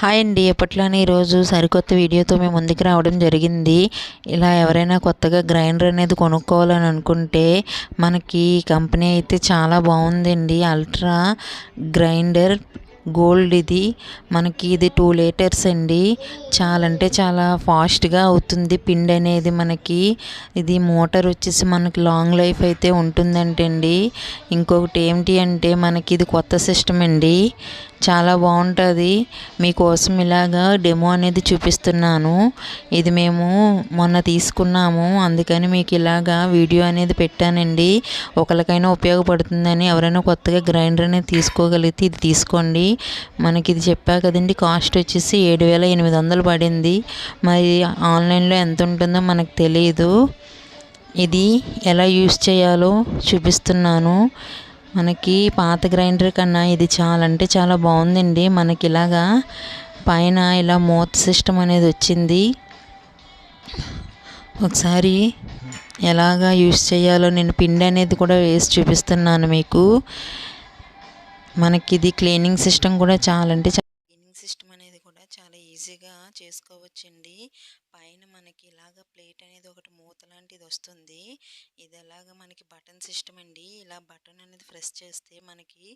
Hi అండి. ఎప్పట్లోనే ఈరోజు సరికొత్త వీడియోతో మేము ముందుకు రావడం జరిగింది. ఇలా ఎవరైనా కొత్తగా గ్రైండర్ అనేది కొనుక్కోవాలని అనుకుంటే మనకి కంపెనీ అయితే చాలా బాగుందండి. అల్ట్రా గ్రైండర్ గోల్డ్ ఇది. మనకి ఇది టూ లీటర్స్ అండి. చాలా అంటే చాలా ఫాస్ట్గా అవుతుంది. పిండి అనేది మనకి ఇది మోటార్ వచ్చేసి మనకి లాంగ్ లైఫ్ అయితే ఉంటుందంటండి. ఇంకొకటి ఏమిటి అంటే మనకి ఇది కొత్త సిస్టమ్ అండి. చాలా బాగుంటుంది. మీకోసం ఇలాగా డెమో అనేది చూపిస్తున్నాను. ఇది మేము మొన్న తీసుకున్నాము. అందుకని మీకు ఇలాగా వీడియో అనేది పెట్టానండి. ఒకరికైనా ఉపయోగపడుతుందని ఎవరైనా కొత్తగా గ్రైండర్ అనేది తీసుకోగలిగితే ఇది తీసుకోండి. మనకి ఇది చెప్పా కదండి కాస్ట్ వచ్చేసి ఏడు వేల ఎనిమిది వందలు పడింది. మరి ఆన్లైన్లో ఎంత ఉంటుందో మనకు తెలియదు ఇది ఎలా యూస్ చేయాలో చూపిస్తున్నాను. మనకి పాత గ్రైండర్ కన్నా ఇది చాలా అంటే చాలా బాగుందండి. మనకి ఇలాగా పైన ఇలా మూత సిస్టమ్ అనేది వచ్చింది. ఒకసారి ఎలాగా యూస్ చేయాలో నేను పిండి అనేది కూడా వేసి చూపిస్తున్నాను మీకు. మనకి ఇది క్లీనింగ్ సిస్టమ్ కూడా చాలా అంటే క్లీనింగ్ సిస్టమ్ అనేది కూడా చాలా ఈజీగా చేసుకోవచ్చండి. పైన మనకి ఇలాగ ప్లేట్ అనేది ఒకటి మూత లాంటిది వస్తుంది. ఇది ఎలాగ మనకి బటన్ సిస్టమ్ అండి. ఇలా బటన్ అనేది ప్రెస్ చేస్తే మనకి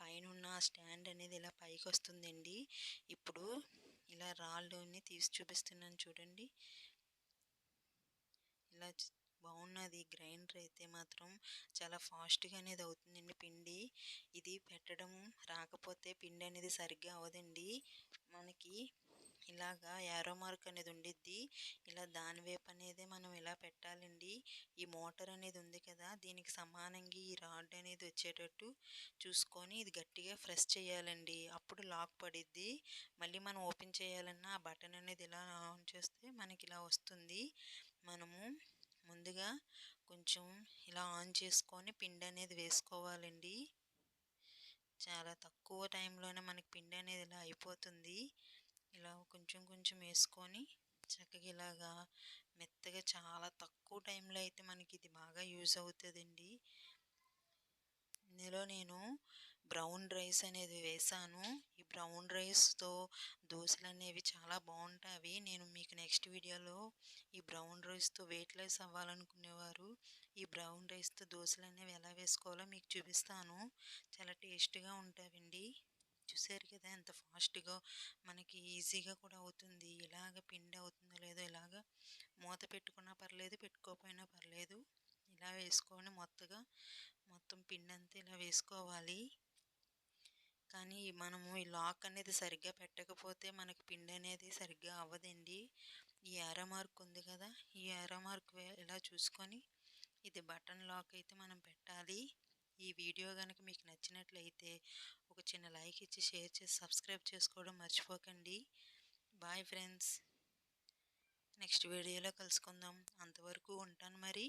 పైన ఉన్న స్టాండ్ అనేది ఇలా పైకి వస్తుందండి. ఇప్పుడు ఇలా రాళ్ళని తీసి చూపిస్తున్నాను చూడండి. ఇలా బాగున్నది. గ్రైండర్ అయితే మాత్రం చాలా ఫాస్ట్గా అనేది అవుతుందండి పిండి. ఇది పెట్టడం రాకపోతే పిండి అనేది సరిగ్గా అవ్వదండి. మనకి ఇలాగా యారో మార్క్ అనేది ఉండిద్ది. ఇలా దాని వైపు అనేది మనం ఇలా పెట్టాలండి. ఈ మోటార్ అనేది ఉంది కదా దీనికి సమానంగా ఈ రాడ్ అనేది వచ్చేటట్టు చూసుకొని ఇది గట్టిగా ప్రెస్ చేయాలండి. అప్పుడు లాక్ పడిద్ది. మళ్ళీ మనం ఓపెన్ చేయాలన్నా ఆ బటన్ అనేది ఇలా ఆన్ చేస్తే మనకి ఇలా వస్తుంది. మనము ముందుగా కొంచెం ఇలా ఆన్ చేసుకొని పిండి అనేది వేసుకోవాలండి. చాలా తక్కువ టైంలోనే మనకి పిండి అనేది ఇలా అయిపోతుంది. ఇలా కొంచెం కొంచెం వేసుకొని చక్కగా ఇలాగా మెత్తగా చాలా తక్కువ టైంలో అయితే మనకి ఇది బాగా యూజ్ అవుతుందండి. ఇందులో నేను బ్రౌన్ రైస్ అనేది వేసాను. బ్రౌన్ రైస్తో దోశలు అనేవి చాలా బాగుంటాయి నేను మీకు నెక్స్ట్ వీడియోలో ఈ బ్రౌన్ రైస్తో వెయిట్ లెస్ అవ్వాలనుకునేవారు. ఈ బ్రౌన్ రైస్తో దోశలు అనేవి ఎలా వేసుకోవాలో మీకు చూపిస్తాను. చాలా టేస్ట్గా ఉంటాయండి. చూసారు కదా ఎంత ఫాస్ట్గా మనకి ఈజీగా కూడా అవుతుంది. ఇలాగ పిండి అవుతుందో లేదో ఇలాగ మూత పెట్టుకున్నా పర్లేదు పెట్టుకోకపోయినా పర్లేదు. ఇలా వేసుకొని మొత్తగా మొత్తం పిండి అంతా ఇలా వేసుకోవాలి. కానీ మనము ఈ లాక్ అనేది సరిగ్గా పెట్టకపోతే మనకి పిండి అనేది సరిగ్గా అవ్వదండి. ఈ ఎర మార్క్ ఉంది కదా ఈ ఎర మార్క్ ఇలా చూసుకొని ఇది బటన్ లాక్ అయితే మనం పెట్టాలి. ఈ వీడియో కనుక మీకు నచ్చినట్లయితే ఒక చిన్న లైక్ ఇచ్చి షేర్ చేసి సబ్స్క్రైబ్ చేసుకోవడం మర్చిపోకండి. Bye friends. నెక్స్ట్ వీడియోలో కలుసుకుందాం. అంతవరకు ఉంటాను మరి.